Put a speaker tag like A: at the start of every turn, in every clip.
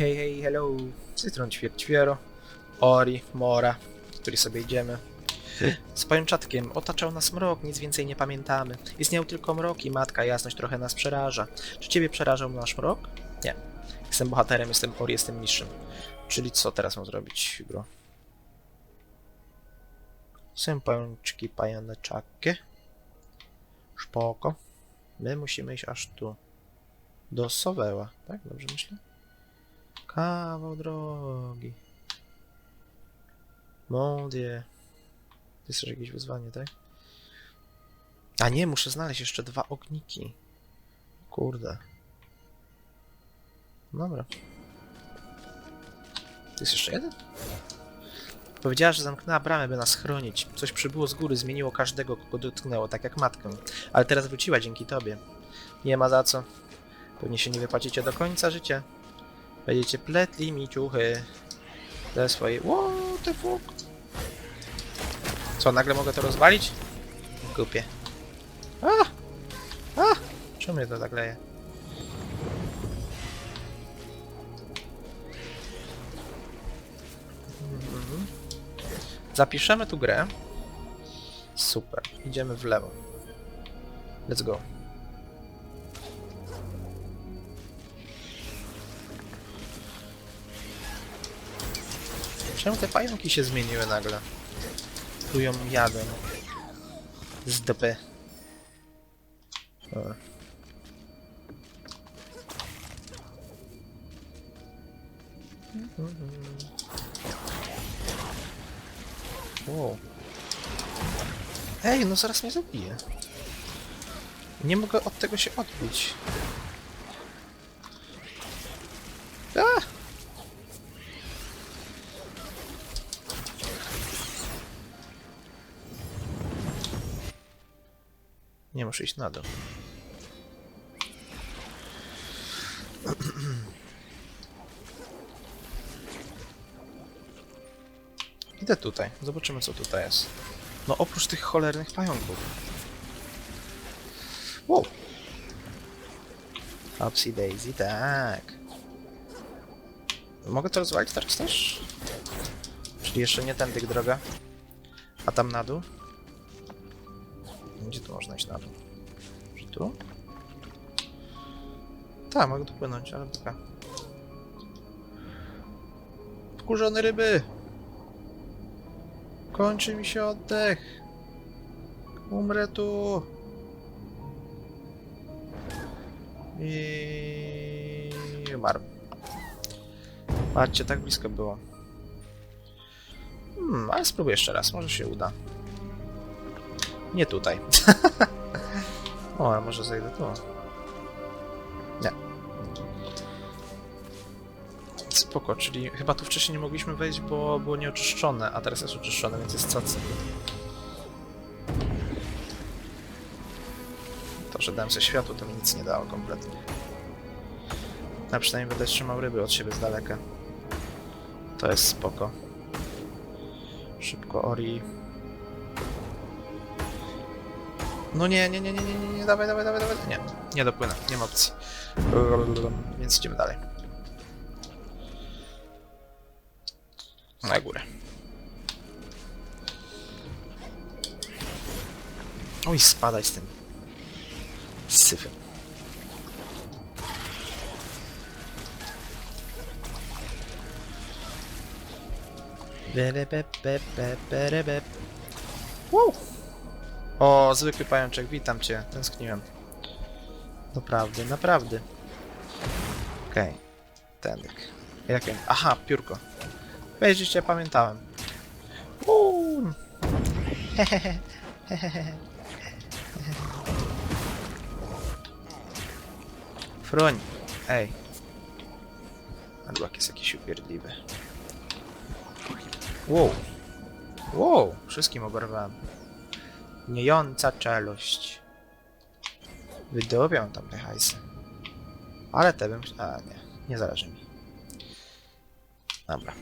A: hej, hej, hello. Z tej strony Ćwier, Ćwiero, Ori, Mora, który sobie idziemy. Z pajączatkiem otaczał nas mrok, nic więcej nie pamiętamy. Istniał tylko mrok i matka jasność trochę nas przeraża. Czy ciebie przerażał nasz mrok? Nie. Jestem bohaterem, jestem Ori, jestem mistrzem. Czyli co teraz mam zrobić, bro? Są pajączki, pajaneczakie. Szpoko. My musimy iść aż tu. Do Soweła, tak? Dobrze myślę? Kawał drogi. Mon Dieu. To jest też jakieś wyzwanie, tak? A nie, muszę znaleźć jeszcze dwa ogniki. Kurde. Dobra. To jest jeszcze jeden? Powiedziała, że zamknęła bramę, by nas chronić. Coś przybyło z góry, zmieniło każdego, kogo dotknęło, tak jak matkę. Ale teraz wróciła dzięki tobie. Nie ma za co. Pewnie się nie wypłacicie do końca życia. Będziecie pletli mi ciuchy ze swojej... What the fuck? Co, nagle mogę to rozwalić? Głupie. A! A! Czemu mnie to tak leje? Mhm. Zapiszemy tu grę. Super. Idziemy w lewo. Let's go. Czemu te pająki się zmieniły nagle? Plują jadem. Z dupy. Dobra. Wow. Ej, no zaraz mnie zabije. Nie mogę od tego się odbić. Iść na dół. Idę tutaj. Zobaczymy co tutaj jest. No oprócz tych cholernych pająków. Wow. Upsy Daisy, tak. Mogę to rozwalić teraz też? Czyli jeszcze nie tędy droga. A tam na dół? Gdzie tu można iść na dół? Tu? Tak, mogę tu płynąć, ale dobra. Wkurzone ryby! Kończy mi się oddech. Umrę tu. I umarł. Patrzcie, tak blisko było. Hmm, ale spróbuję jeszcze raz, może się uda. Nie tutaj. o, a może zejdę tu. Nie. Spoko, czyli chyba tu wcześniej nie mogliśmy wejść, bo było nieoczyszczone, a teraz jest oczyszczone, więc jest cacy. To, że dałem sobie światło, to mi nic nie dało kompletnie. A przynajmniej będę trzymał ryby od siebie z daleka. To jest spoko. Szybko Ori. No nie, nie, nie, nie, nie, nie, nie, dawaj, dawaj, dawaj, dawaj. Nie, nie dopłynę, nie ma opcji. Więc idziemy dalej. Na górę. Oj, spadaj z tym. Syfem. Bere-be-be-be-bere-be. Wow! O, zwykły pajączek, witam cię, tęskniłem. Naprawdę, naprawdę. Okej, okay. tenek. Jakie? Aha, piórko. Wejrzyjcie, pamiętałem. Uuu. Fruń. Ej. Adłak jest jakiś upierdliwy. Wow. Wow, wszystkim oberwałem. Gniejąca czeluść. Wydobią tam te hajsy. Ale te bym... A, nie. Nie zależy mi. Dobra.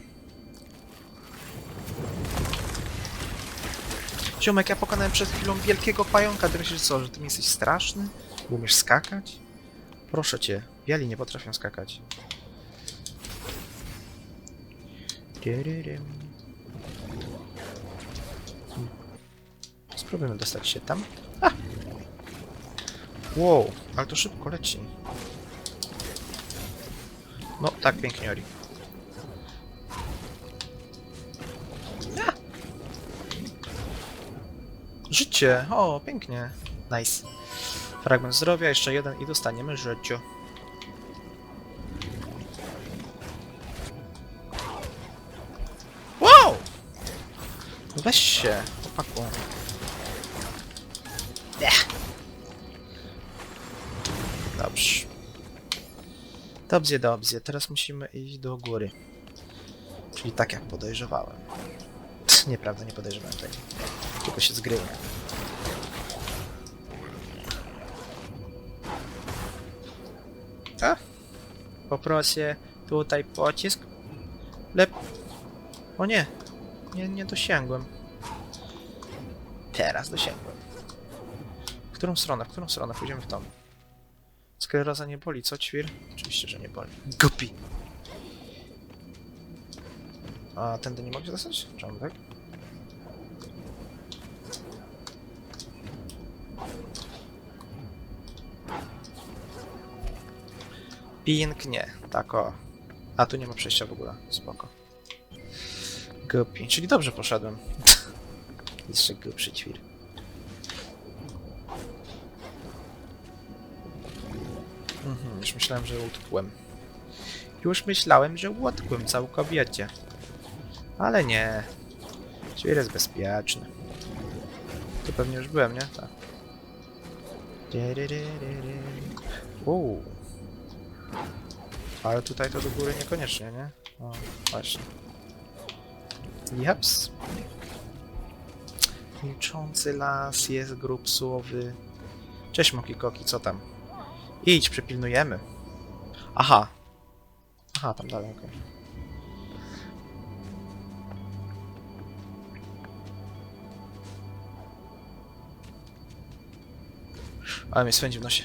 A: Ziomek, ja pokonałem przed chwilą wielkiego pająka. Ty myślisz co, że ty mi jesteś straszny? Umiesz skakać? Proszę cię. Biali nie potrafią skakać. Spróbujmy dostać się tam. A! Wow, ale to szybko leci. No, tak pięknie, Ori. Życie! O, pięknie. Nice. Fragment zdrowia, jeszcze jeden i dostaniemy życie. Wow! Weź się, chłopaku. Dobrze. Dobrze, dobrze. Teraz musimy iść do góry. Czyli tak jak podejrzewałem. Nieprawda, nie podejrzewałem tego. Tylko się zgryłem. A? Poproszę tutaj pocisk. Lep. O nie. Nie, nie dosięgłem. Teraz dosięgłem. W którą stronę? W którą stronę? Pójdziemy w tą. Skleroza nie boli, co ćwir? Oczywiście, że nie boli. Gupi! A tędy nie mogę dostać? Czemu tak? Pięknie, tak o. A tu nie ma przejścia w ogóle, spoko. Gupi, czyli dobrze poszedłem. Jeszcze głupszy ćwir. Już myślałem, że utkłem. Już myślałem, że utkłem całkowicie. Ale nie. Ćwir jest bezpieczny. Tu pewnie już byłem, nie? Tak. Uuu. Ale tutaj to do góry niekoniecznie, nie? O, właśnie. Japs. Milczący las, jest grób słowy. Cześć Mokikoki, co tam? Idź, przepilnujemy. Aha. Aha, tam dalej, okej. Ale mnie swędzi w nosie.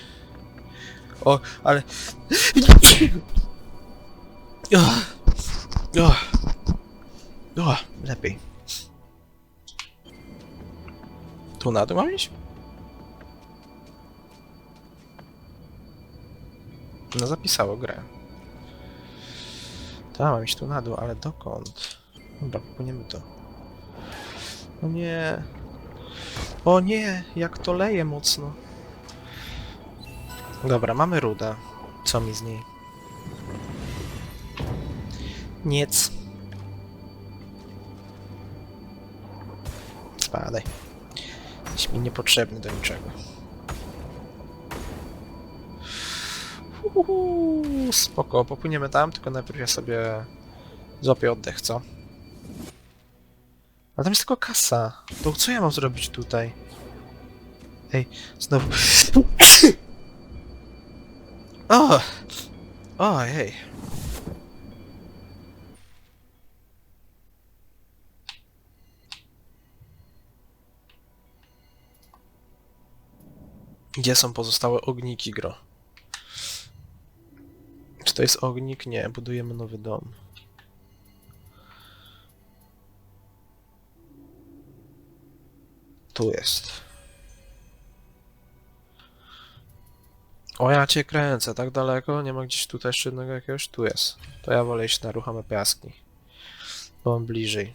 A: O, ale... O, o, o, lepiej. Tu na dół mam iść? No zapisało grę. Tak, mam iść tu na dół, ale dokąd? Dobra, popłyniemy to. O nie. O nie, jak to leje mocno. Dobra, mamy rudę. Co mi z niej? Nic. Spadaj. Jesteś mi niepotrzebny do niczego. Uhuhu, spoko, popłyniemy tam, tylko najpierw ja sobie złapię oddech, co? A tam jest tylko kasa. To co ja mam zrobić tutaj? Ej, znowu... o! Ojej. Gdzie są pozostałe ogniki, gro? Czy to jest ognik? Nie, budujemy nowy dom. Tu jest. O, ja cię kręcę, tak daleko? Nie ma gdzieś tutaj jeszcze jednego jakiegoś? Tu jest. To ja wolę iść na ruchome piaski. Bo mam bliżej.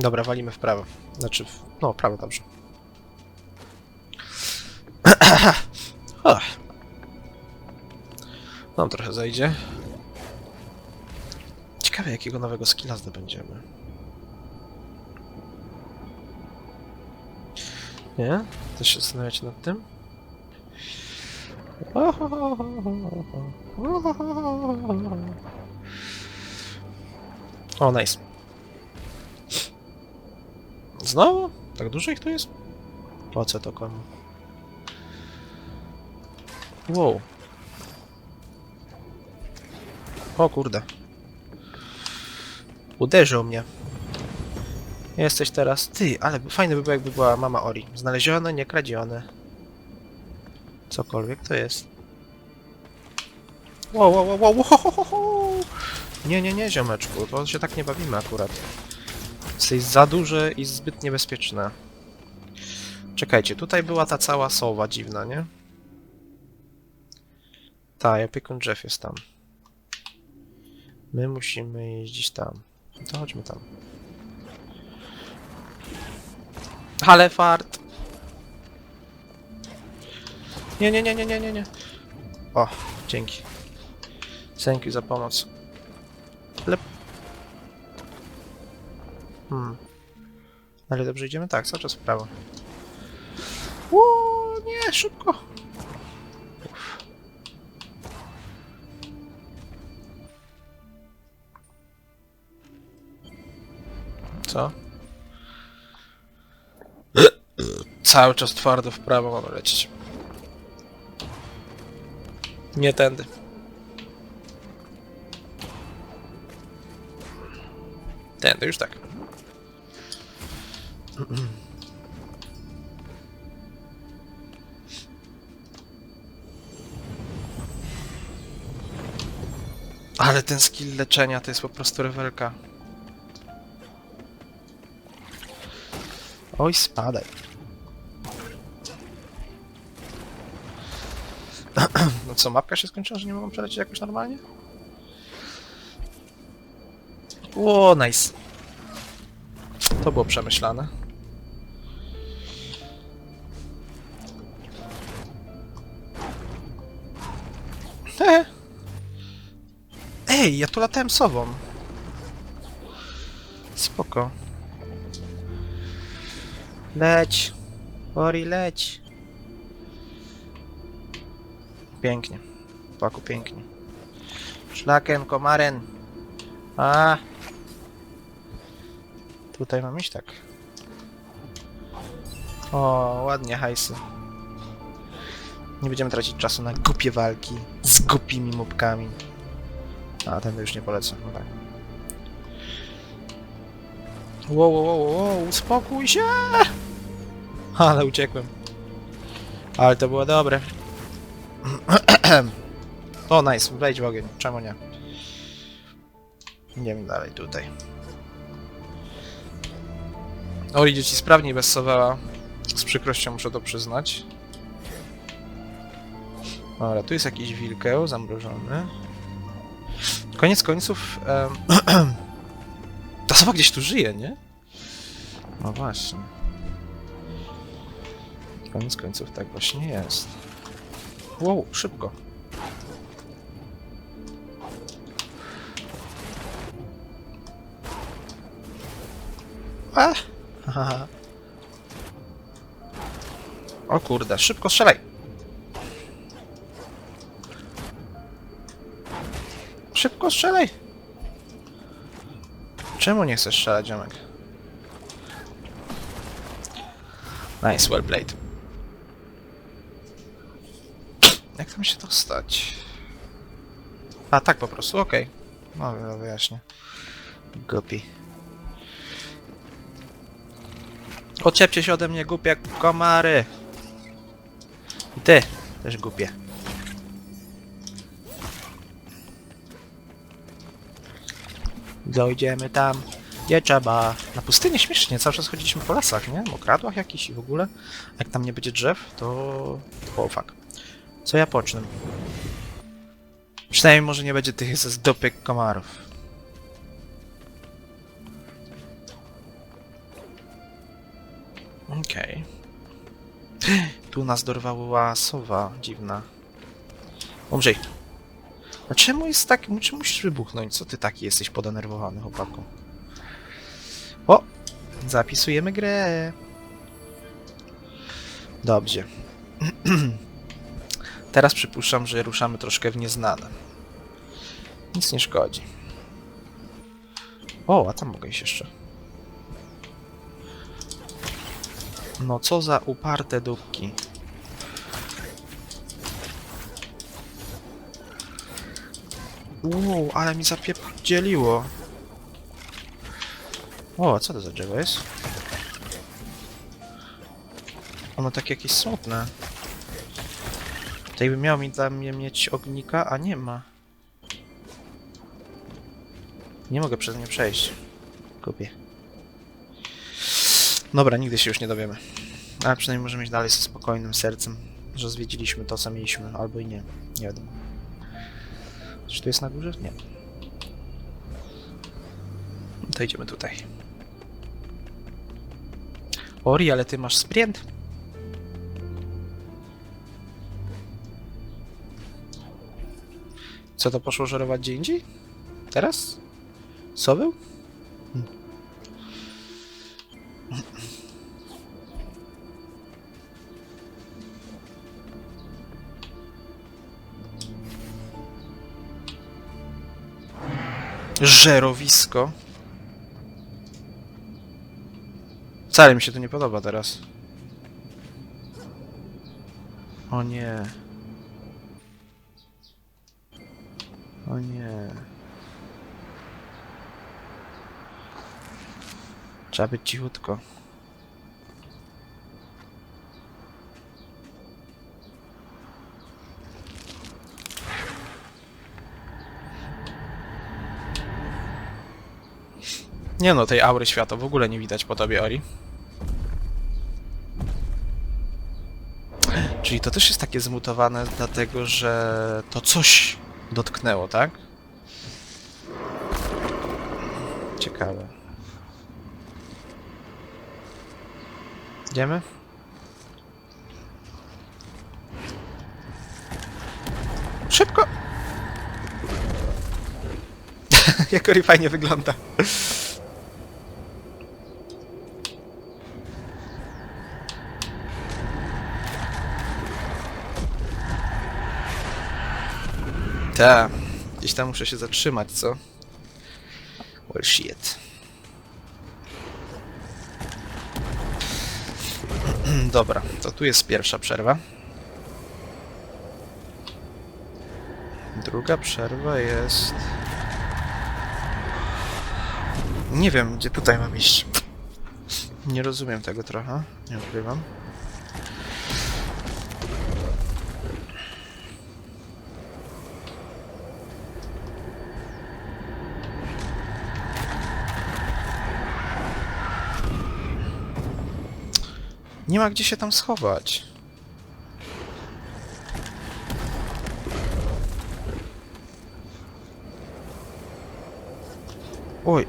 A: Dobra, walimy w prawo. Znaczy, w... no, prawo dobrze. Nam trochę zajdzie. Ciekawe, jakiego nowego skilla zdobędziemy. Nie? Też się zastanawiać nad tym? O, nice. Znowu? Tak dużo ich tu jest? Po co to komu? Wow. O kurde. Uderzył mnie. Jesteś teraz ty, ale fajne by było jakby była mama Ori. Znalezione, nie kradzione. Cokolwiek to jest. Wow, wow, wow, wow, wow, wow, wow. Nie, nie, nie, ziomeczku, to się tak nie bawimy akurat. Jesteś za duży i zbyt niebezpieczne. Czekajcie, tutaj była ta cała sowa dziwna, nie? Tak, opiekun Jeff jest tam. My musimy jeździć tam. To chodźmy tam. Ale fart! Nie, nie, nie, nie, nie, nie, nie. O, dzięki. Thank you za pomoc. Ale... Hmm. Ale dobrze idziemy? Tak, cały czas w prawo. Uuu, nie, szybko! Co? Cały czas twardo w prawo mamy lecieć. Nie tędy. Tędy, już tak. Ale ten skill leczenia to jest po prostu rewelka. Oj, spadaj. No co, mapka się skończyła, że nie mogą przelecieć jakoś normalnie? O, nice. To było przemyślane. Hehe. Ej, ja tu latałem sową. Spoko. Leć. Ori, leć. Pięknie. Paku, pięknie. Szlakiem, komaren. A. Tutaj mam iść tak. O, ładnie, hajsy. Nie będziemy tracić czasu na głupie walki z głupimi mobkami. A, ten już nie polecę, no tak. Wow, wow, wow, wow, uspokój się! Ale uciekłem. Ale to było dobre. o, nice, wejdź w ogień, czemu nie? Nie wiem dalej tutaj. O, idzie ci sprawniej bez Sowela. Z przykrością muszę to przyznać. Dobra, tu jest jakiś wilkeł zamrożony. Koniec końców... Ta sowa gdzieś tu żyje, nie? No właśnie. Koniec końców tak właśnie jest. Wow, szybko. A! Haha. O kurde, szybko strzelaj! Szybko strzelaj! Czemu nie chcesz strzelać, ziomek? Nice, well played. Jak tam się dostać? A, tak po prostu, okej. No, wy- wyjaśnię. Głupi. Odczepcie się ode mnie, głupie komary! I ty, też głupie. Dojdziemy tam, gdzie trzeba. Na pustynię śmiesznie, cały czas chodziliśmy po lasach, nie? Mokradłach jakichś i w ogóle. Jak tam nie będzie drzew, to... O, fuck. Co ja pocznę? Przynajmniej może nie będzie tych ze zdopek komarów. Okej. Tu nas dorwała sowa dziwna. Umrzyj. A czemu jest tak... Czemu musisz wybuchnąć? Co ty taki jesteś podenerwowany, chłopaku? O! Zapisujemy grę. Dobrze. Teraz przypuszczam, że ruszamy troszkę w nieznane. Nic nie szkodzi. O, a tam mogę iść jeszcze. No co za uparte dupki. Uuu, ale mi zapierdzieliło. O, a co to za drzewo jest? Ono takie jakieś smutne. Tutaj by miał mi dla mnie mieć ognika, a nie ma. Nie mogę przez nie przejść. Kupię. Dobra, nigdy się już nie dowiemy. Ale przynajmniej możemy iść dalej ze spokojnym sercem, że zwiedziliśmy to, co mieliśmy, albo i nie. Nie wiadomo. Czy tu jest na górze? Nie. To idziemy tutaj. Ori, ale ty masz sprint. Co to poszło żerować gdzie indziej? Teraz? Co był? Żerowisko. Wcale mi się to nie podoba teraz. O nie. O nie. Trzeba być cichutko. Nie no, tej aury świata w ogóle nie widać po tobie, Ori. Czyli to też jest takie zmutowane, dlatego że to coś dotknęło, tak? Ciekawe. Idziemy? Szybko! Jak fajnie wygląda. Ta, gdzieś tam muszę się zatrzymać, co? Well shit. Dobra, to tu jest pierwsza przerwa. Druga przerwa jest... Nie wiem, gdzie tutaj mam iść. Nie rozumiem tego trochę, nie ukrywam. Nie ma gdzie się tam schować. Oj.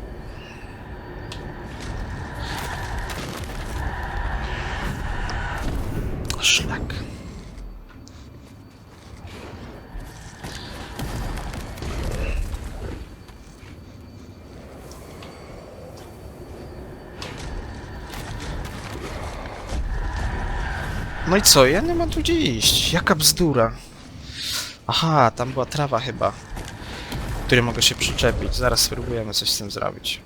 A: Szlak. No i co? Ja nie mam tu gdzie iść. Jaka bzdura. Aha, tam była trawa chyba. Której mogę się przyczepić. Zaraz spróbujemy coś z tym zrobić.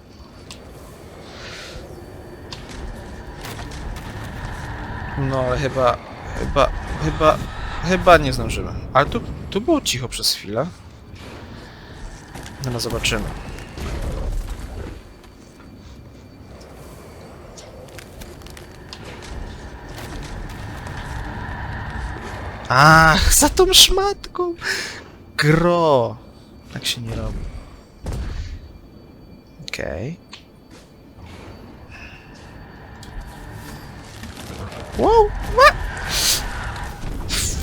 A: No ale chyba, chyba, chyba, chyba nie zdążymy. Ale tu, tu było cicho przez chwilę. No zobaczymy. Ach, za tą szmatką! Gro! Tak się nie robi. Okej. Wow! What?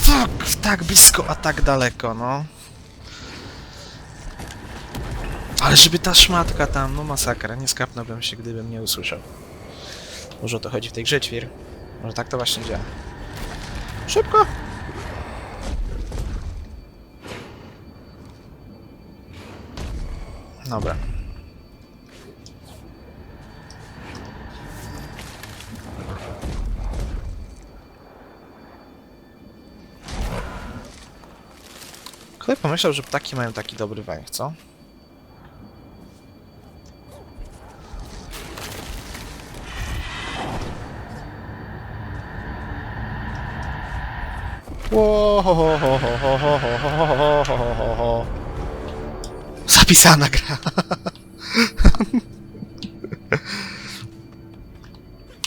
A: Fuck! Tak blisko, a tak daleko, no. Ale żeby ta szmatka tam, no masakra, nie skapnąłbym się, gdybym nie usłyszał. Może o to chodzi w tej grze, ćwir. Może tak to właśnie działa. Szybko! Dobra. Kto pomyślał, że ptaki mają taki dobry węch, co? Wow, Zapisana gra.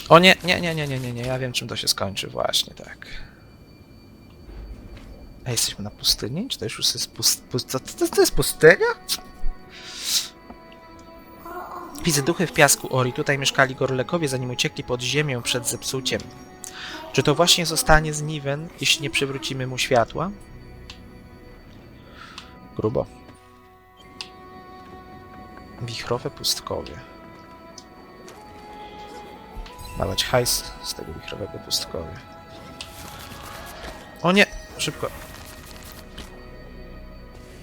A: O nie, nie, nie, nie, nie, nie, nie, ja wiem czym to się skończy, właśnie tak. A jesteśmy na pustyni? Czy to już jest pust... pust... To, to, jest pustynia? Wizyduchy w piasku Ori. Tutaj mieszkali Gorlekowie, zanim uciekli pod ziemię przed zepsuciem. Czy to właśnie zostanie z Niven, jeśli nie przywrócimy mu światła? Grubo. Wichrowe pustkowie. Dawać hajs z tego wichrowego pustkowia. O nie! Szybko.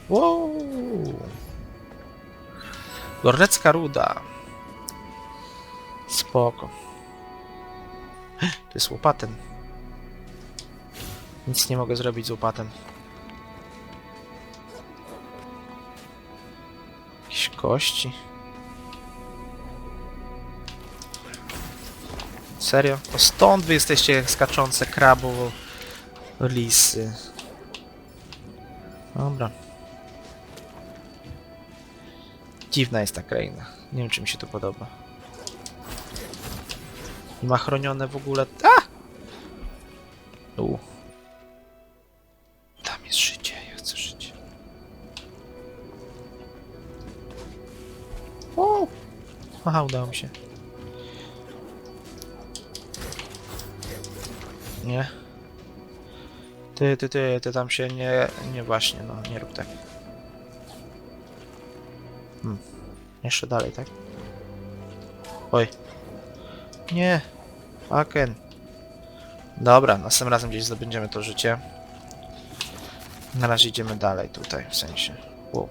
A: Wow! Gorlecka ruda. Spoko. To jest łopatem. Nic nie mogę zrobić z łopatem. Kości. Serio? To stąd wy jesteście skaczące krabowo lisy. Dobra. Dziwna jest ta kraina. Nie wiem, czy mi się to podoba. Ma chronione w ogóle... A! Aha, udało mi się. Nie. Ty, ty, ty, ty tam się nie... Nie właśnie, no, nie rób tak. Hmm. Jeszcze dalej, tak? Oj. Nie. Aken. Dobra, następnym razem gdzieś zdobędziemy to życie. Na razie idziemy dalej tutaj, w sensie. Wow.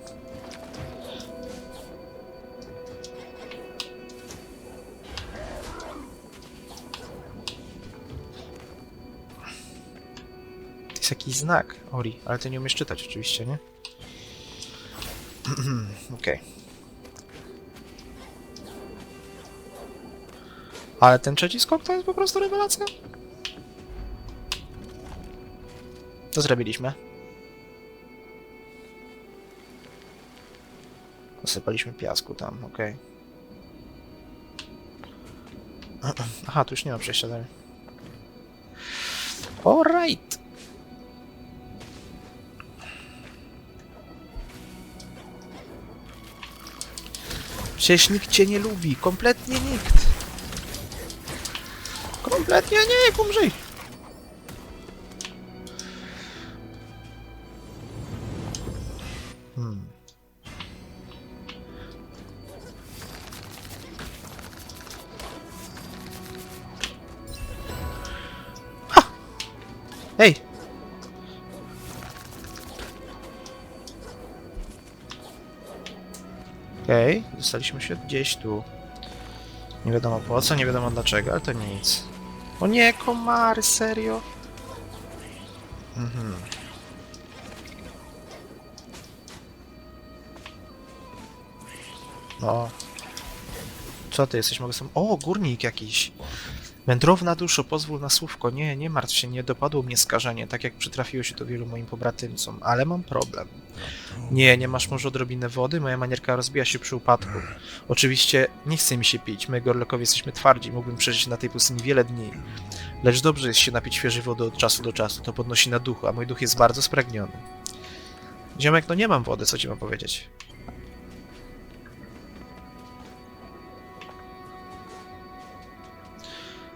A: Jakiś znak, Ori, ale ty nie umiesz czytać oczywiście, nie? Okej. Ale ten trzeci skok to jest po prostu rewelacja. To zrobiliśmy. Zasypaliśmy piasku tam, okej. Aha, tu już nie ma przejścia dalej. Alright. Przecież nikt cię nie lubi, kompletnie nikt. Kompletnie nie, umrzyj. Hmm. Hej! Okej, dostaliśmy się gdzieś tu. Nie wiadomo po co, nie wiadomo dlaczego, ale to nic. O nie, komary, serio? Mhm. O. Co ty jesteś? Mogę sam... O, górnik jakiś. Wędrowna duszo, pozwól na słówko. Nie, nie martw się, nie dopadło mnie skażenie, tak jak przytrafiło się to wielu moim pobratymcom, ale mam problem. Nie, nie masz może odrobinę wody? Moja manierka rozbija się przy upadku. Oczywiście nie chce mi się pić, my Gorlekowie jesteśmy twardzi, mógłbym przeżyć na tej pustyni wiele dni. Lecz dobrze jest się napić świeżej wody od czasu do czasu, to podnosi na duchu, a mój duch jest bardzo spragniony. Ziomek, no nie mam wody, co ci mam powiedzieć?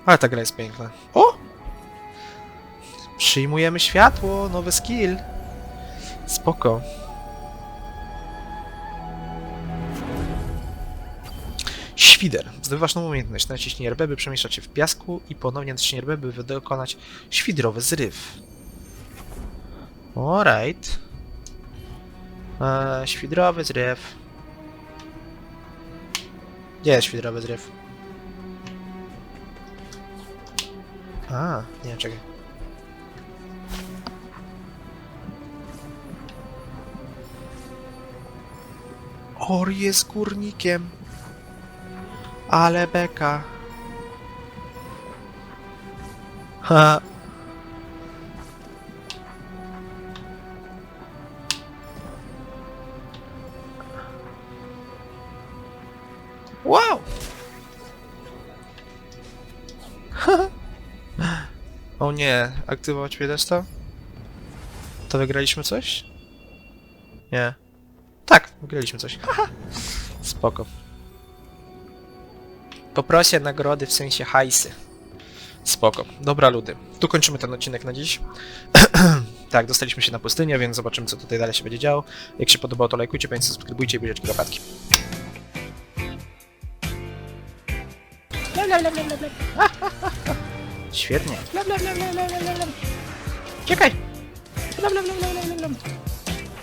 A: Ale ta gra jest piękna. O! Przyjmujemy światło, nowy skill. Spoko. Świder. Zdobywasz nową umiejętność. Naciśnij RB, by przemieszczać się w piasku i ponownie naciśnij RB, by dokonać świdrowy zryw. Alright. Eee, świdrowy zryw. Gdzie jest świdrowy zryw? A, nie, czekaj. Or jest górnikiem. Ale beka. Ha. Wow! O nie, aktywować piedesta? To wygraliśmy coś? Nie. Tak, wygraliśmy coś. Spoko. Poproszę nagrody w sensie hajsy. Spoko. Dobra, ludy. Tu kończymy ten odcinek na dziś. tak, dostaliśmy się na pustynię, więc zobaczymy, co tutaj dalej się będzie działo. Jak się podobało, to lajkujcie, pamiętajcie, subskrybujcie i bierzecie łapatki. Świetnie. Czekaj!